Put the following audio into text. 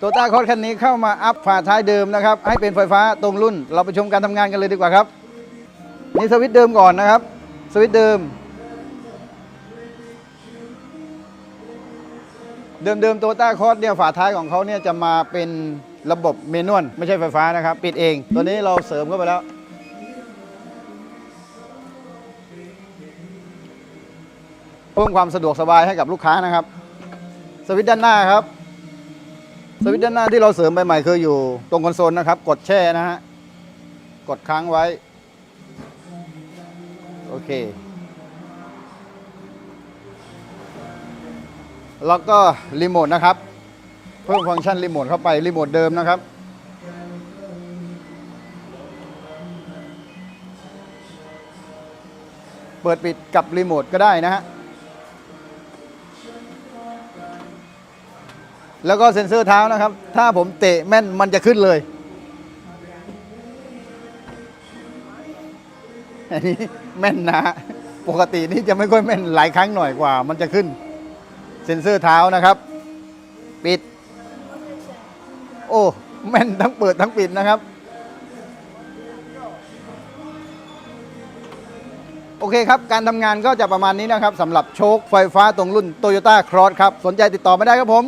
โตต้าคอร์สคันนี้เข้ามาอัพฝาท้ายเดิมนะครับ ให้เป็นไฟฟ้าตรงรุ่น เราไปชมการทำงานกันเลยดีกว่าครับ นี่สวิตช์เดิมก่อนนะครับ สวิตช์เดิม เดิมๆโตต้าคอร์สเนี่ยฝาท้ายของเขาเนี่ยจะมาเป็นระบบเมนวลไม่ใช่ไฟฟ้านะครับ ปิดเอง ตัวนี้เราเสริมเข้าไปแล้ว เพิ่มความสะดวกสบายให้กับลูกค้านะครับ สวิตช์ด้านหน้าครับ วิตช์ด้านหน้าที่เราเสริมไปใหม่คืออยู่ตรงคอนโซลนะครับ กดแช่นะฮะ กดค้างไว้ โอเค แล้วก็รีโมทนะครับ เพิ่มฟังก์ชันรีโมทเข้าไปรีโมทเดิมนะครับเปิดปิดกับรีโมทก็ได้นะฮะ แล้วก็เซ็นเซอร์เท้านะครับ ถ้าผมเตะแม่นมันจะขึ้นเลย อันนี้แม่นนะ ปกตินี่จะไม่ค่อยแม่นหลายครั้งหน่อยกว่า มันจะขึ้น เซ็นเซอร์เท้านะครับ ปิด โอ้แม่นทั้งเปิดทั้งปิดนะครับ โอเคครับ การทำงานก็จะประมาณนี้นะครับสำหรับโชคไฟฟ้าตรงรุ่น Toyota Cross ครับ สนใจติดต่อไม่ได้ครับผม